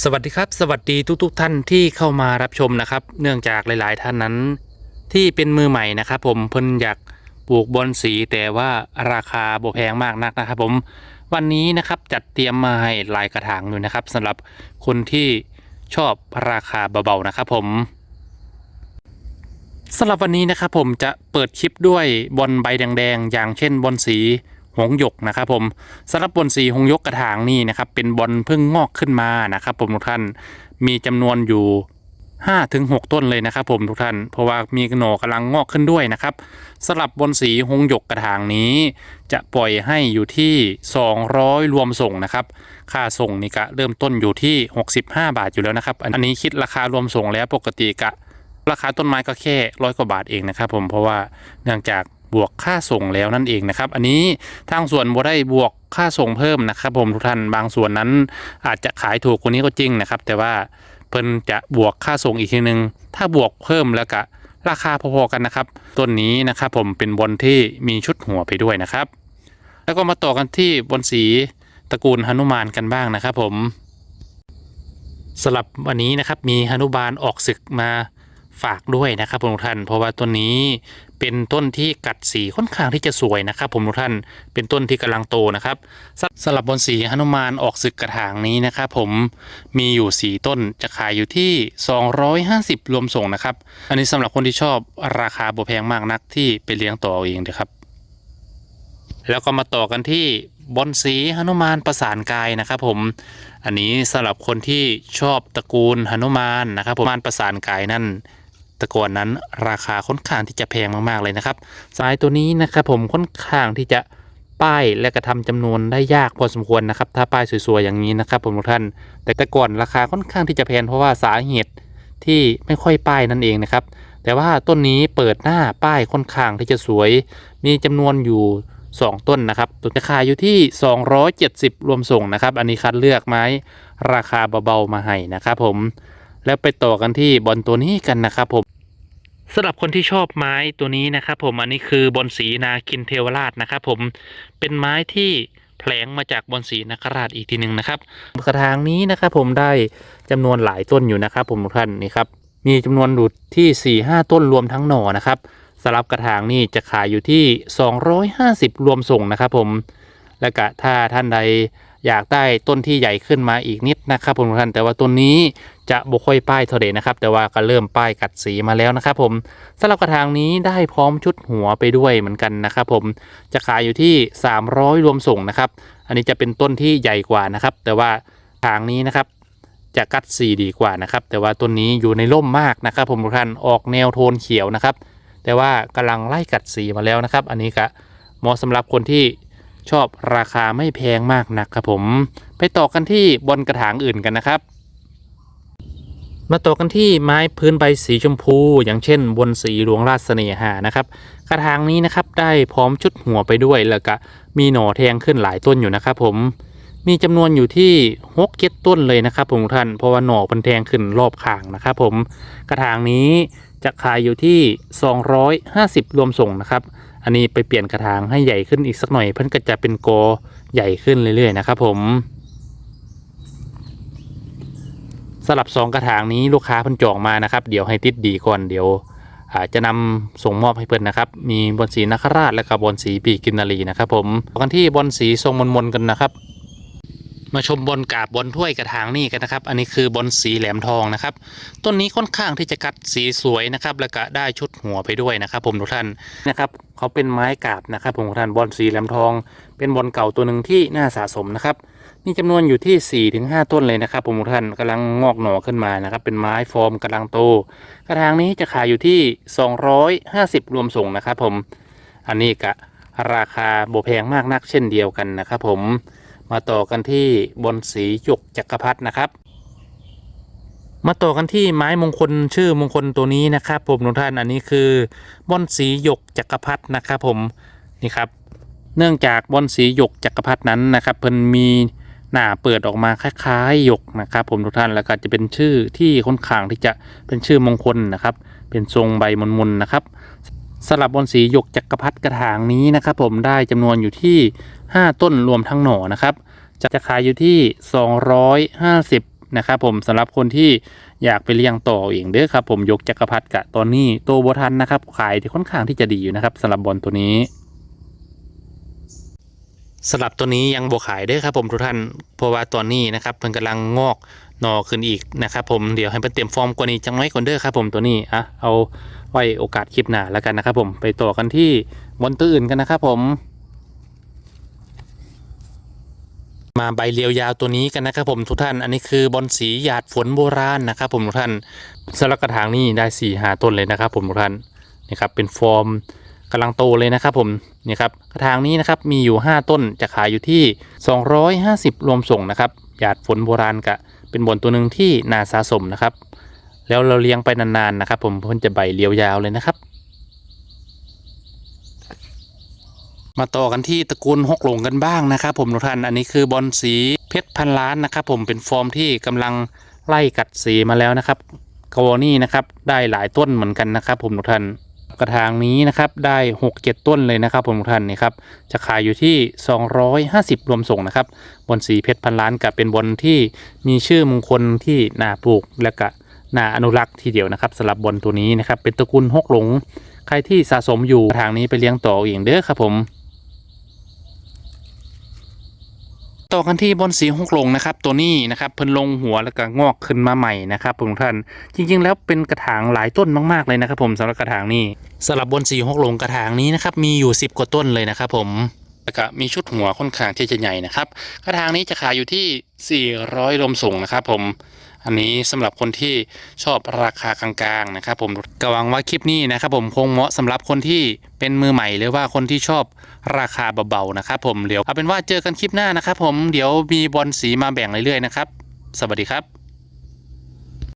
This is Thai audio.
สวัสดีครับ สวัสดีทุกๆทท่านที่เข้ามารับชมนะครับ เนื่องจากหลาย ๆ ท่านนั้น ที่เป็นมือใหม่นะครับ ผมเพิ่นอยากปลูกบอนสีแต่ว่าราคาบ่แพงมากนักนะครับ ผมวันนี้นะครับจัดเตรียมมาให้หลายกระถางอยู่นะครับสำหรับคนที่ชอบราคาเบาๆนะครับ ผมสำหรับวันนี้นะครับผมจะเปิดคลิปด้วยบอลใบแดงๆอย่างเช่นบอลสี หงยกนะครับผมสำหรับบอลสีหงยกกระถางนี่นะครับเป็นบอลเพิ่งงอกขึ้นมานะครับผมทุกท่านมีจำนวนอยู่5ถึง6ต้นเลยนะครับผมทุกท่านเพราะว่ามีหน่อกำลังงอกขึ้นด้วยนะครับสลับบนสีหงหยกกระถางนี้ จะปล่อยให้อยู่ที่ 200 รวมส่งนะครับ ค่าส่งนี่กะเริ่มต้นอยู่ที่ 65 บาทอยู่แล้วนะครับ อันนี้คิดราคารวมส่งแล้วปกติกะ ราคาต้นไม้ก็แค่ร้อยกว่าบาทเองนะครับผมเพราะว่าเนื่องจาก บวกค่าส่งแล้วนั่นเองนะครับ อันนี้ทางส่วนบ่ได้บวกค่าส่งเพิ่มนะครับ ผมทุกท่านบางส่วนนั้น อาจจะขายถูกกว่านี้ก็จริงนะครับ แต่ว่าเพิ่นจะบวกค่าส่งอีกทีนึง ถ้าบวกเพิ่มแล้วก็ราคาพอๆกันนะครับต้นนี้นะครับผมเป็นบนที่มีชุดหัวไปด้วยนะครับ แล้วก็มาต่อกันที่บนสีตระกูลหนุมานกันบ้างนะครับ ผมสำหรับวันนี้นะครับมีหนุบาลออกศึกมาฝากด้วยนะครับผมทุกท่านเพราะว่าต้นนี้ เป็นต้นที่กัดสีค่อนข้างที่จะสวยนะครับ ผมทุกท่านเป็นต้นที่กำลังโตนะครับสสำหรับบนสีหนุมานออกศึกกระถางนี้นะครับ ผมมีอยู่4ต้นจะขายอยู่ที่ 250 รวมส่งนะครับ อันนี้สำหรับคนที่ชอบราคาบ่แพงมากนักที่ไปเลี้ยงต่อเอาเองนะครับ แล้วก็มาต่อกันที่บอนสีหนุมานประสานกายนะครับ ผมอันนี้สำหรับคนที่ชอบตระกูลหนุมานนะครับผมมานประสานกายนั่น แตะกอนนั้นราคาค่อนข้างที่จะแพงมากๆเลยนะครับ สายตัวนี้นะครับผมค่อนข้างที่จะป้ายและกระทำจำนวนได้ยากพอสมควรนะครับ ถ้าป้ายสวยๆอย่างนี้นะครับผมทุกท่าน แต่แต่ก่อนราคาค่อนข้างที่จะแพงเพราะว่าสาเหตุที่ไม่ค่อยป้ายนั่นเองนะครับ แต่ว่าต้นนี้เปิดหน้าป้ายค่อนข้างที่จะสวย มีจำนวนอยู่ 2 ต้นนะครับตัวราคาอยู่ที่ 270 รวมส่งนะครับ อันนี้คัดเลือกไม้ราคาเบาๆมาให้นะครับผมแล้วไปต่อกันที่บอลตัวนี้กันนะครับผม สำหรับคนที่ชอบไม้ตัวนี้นะครับ ผมอันนี้คือบอนสีนาคินเทวราชนะครับ ผมเป็นไม้ที่แผลงมาจากบอนสีนคราชอีกทีหนึ่งนะครับกระถางนี้นะครับ ผมได้จำนวนหลายต้นอยู่นะครับ ผมทุกท่านนี่ครับมีจำนวนดุดที่4ี่ห้าต้นรวมทั้งหน่อนะครับสำหรับกระถางนี่จะขายอยู่ที่ 250 รวมส่งนะครับ ผมและกะถ้าท่านใด อยากได้ต้นที่ใหญ่ขึ้นมาอีกนิดนะครับผมทุกท่านแต่ว่าต้นนี้จะบุค่อยป้ายเท่าเดนะครับ แต่ว่าก็เริ่มป้ายกัดสีมาแล้วนะครับผมสำหรับกระถางนี้ได้พร้อมชุดหัวไปด้วยเหมือนกันนะครับผมจะขายอยู่ที่ 300 รวมส่งนะครับ อันนี้จะเป็นต้นที่ใหญ่กว่านะครับ แต่ว่าทางนี้นะครับจะกัดสีดีกว่านะครับ แต่ว่าต้นนี้อยู่ในร่มมากนะครับ ผมทุกท่านออกแนวโทนเขียวนะครับ แต่ว่ากำลังไล่กัดสีมาแล้วนะครับ อันนี้ก็เหมาะสำหรับคนที่ ชอบราคาไม่แพงมากนักครับผม ไปต่อกันที่บนกระถางอื่นกันนะครับ มาต่อกันที่ไม้พื้นใบสีชมพู อย่างเช่น บนสีหลวงราชเสน่หานะครับ กระถางนี้นะครับได้พร้อมชุดหัวไปด้วยแล้วก็มีหน่อแทงขึ้นหลายต้นอยู่นะครับ ผมมีจำนวนอยู่ที่หกเจ็ดต้นเลยนะครับผมท่านเพราะว่าหน่อพันแทงขึ้นรอบข้างนะครับผมกระถางนี้จะขายอยู่ที่ 250 รวมส่งนะครับ อันนี้ไปเปลี่ยนกระถางให้ใหญ่ขึ้นอีกสักหน่อยเพื่อนก็จะเป็นโกใหญ่ขึ้นเรื่อยๆนะครับผมสลับสองกระถางนี้ลูกค้าเพิ่นจองมานะครับ เดี๋ยวให้ติดดีก่อนเดี๋ยวอาจจะนำส่งมอบให้เพิ่นนะครับ มีบอลสีนคราชและก็บอลสีปีกินนารีนะครับ ผมกันที่บอลสีทรงมนๆกันนะครับ มาชมบอลกาบบอลถ้วยกระถางนี่กันนะครับ อันนี้คือบอลสีแหลมทองนะครับ ต้นนี้ค่อนข้างที่จะกัดสีสวยนะครับ แล้วก็ได้ชุดหัวไปด้วยนะครับ ผมทุกท่านนะครับ เขาเป็นไม้กาบนะครับผมทุกท่านบอลสีแหลมทอง เป็นบอลเก่าตัวหนึ่งที่น่าสะสมนะครับมีจำนวนอยู่ที่4-5ต้นเลยนะครับผมทุกท่านกำลังงอกหน่อขึ้นมานะครับ เป็นไม้ฟอร์มกำลังโต กระถางนี้จะขายอยู่ที่ 250 รวมส่งนะครับ ผม อันนี้กะราคาโบแพงมากนักเช่นเดียวกันนะครับผม มาต่อกันที่บนสีหยกจักรพรรดินะครับ มาต่อกันที่ไม้มงคลชื่อมงคลตัวนี้นะครับ ผมทุกท่านอันนี้คือบอนสีหยกจักรพรรดินะครับ ผมนี่ครับ เนื่องจากบอนสีหยกจักรพรรดินั้นนะครับเพิ่นมีหน้าเปิดออกมาคล้ายๆหยกนะครับ ผมทุกท่านแล้วก็จะเป็นชื่อที่ค่อนข้างที่จะเป็นชื่อมงคลนะครับ เป็นทรงใบมนๆนะครับ ส สลับบนสีหยกจักรพรรดิกระถางนี้นะครับ ผมได้จำนวนอยู่ที่ 5 ต้นรวมทั้งหน่อนะครับจะจะขายอยู่ที่ 250นะครับผมสำหรับคนที่อยากไปเลี้ยงต่อเองเด้อครับ ผมยกจักรพรรดิกะตอนนี้โตวบทันนะครับ ขายที่ค่อนข้างที่จะดีอยู่นะครับสำหรับบอลตัวนี้ สำหรับตัวนี้ยังบวขายเด้ครับผมทุกท่านเพราะว่าตอนนี้นะครับมันกำลังงอกหนอขึ้นอีกนะครับผมเดี๋ยวให้มันเตรียมฟอร์มกว่านี้จังไว้ก่อนเด้อครับผมตัวนี้อะเอาไว้โอกาสคลิปหน้าแล้วกันนะครับผมไปต่อกันที่บอลตัวอื่นกันนะครับผมมาใบเรียวยาวตัวนี้กันนะครับผมทุกท่าน อันนี้คือบอลสีหยาดฝนโบราณนะครับผมทุกท่านสลักกระถางนี่ได้4ี่หาต้นเลยนะครับผมทุกท่านนี่ครับเป็นฟอร์ม กำลังโตเลยนะครับผมนี่ครับกระถางนี้นะครับมีอยู่ 5 ต้นจะขายอยู่ที่ 250 รวมส่งนะครับหยาดฝนโบราณกะเป็นบอลตัวหนึ่งที่นาสะสมนะครับ แล้วเราเลี้ยงไปนานๆนะครับ ผมเพิ่นจะใบเรียวยาวเลยนะครับ มาต่อกันที่ตระกูลหกหลงกันบ้างนะครับผมทุกท่านอันนี้คือบอลสีเพชรพันล้านนะครับ ผมเป็นฟอร์มที่กำลังไล่กัดสีมาแล้วนะครับกวนี่นะครับได้หลายต้นเหมือนกันนะครับ ผมทุกท่าน กระถางนี้นะครับได้ 6 7 ต้นเลยนะครับผมทุกท่านนี่ครับจะขายอยู่ที่ 250 รวมส่งนะครับบนสีเพชรพันล้านกับเป็นบนที่มีชื่อมงคลที่น่าปลูกและก็น่าอนุรักษ์ทีเดียวนะครับสำหรับบนตัวนี้นะครับเป็นตระกูลหกหลง ใครที่สะสมอยู่ทางนี้ไปเลี้ยงต่อเองเด้อครับผม ต่อกันที่บนสีหกหลงนะครับ ตัวนี้นะครับเพิ่นลงหัวแล้วก็งอกขึ้นมาใหม่นะครับผมท่านจริง ๆ แล้วเป็นกระถางหลายต้นมากๆเลยนะครับ ผมสำหรับกระถางนี้สำหรับบนสีหกหลงกระถางนี้นะครับมีอยู่ 10 กว่าต้นเลยนะครับ ผมแล้วก็มีชุดหัวค่อนข้างที่จะใหญ่นะครับ กระถางนี้จะขายอยู่ที่ 400รวมส่งนะครับ ผม อันนี้สำหรับคนที่ชอบราคากลางๆนะครับผมก็หวังว่าคลิปนี้นะครับผมคงเหมาะสำหรับคนที่เป็นมือใหม่หรือว่าคนที่ชอบราคาเบาๆนะครับผมเดี๋ยวเอาเป็นว่าเจอกันคลิปหน้านะครับผมเดี๋ยวมีบอลสีมาแบ่งเรื่อยๆนะครับสวัสดีครับ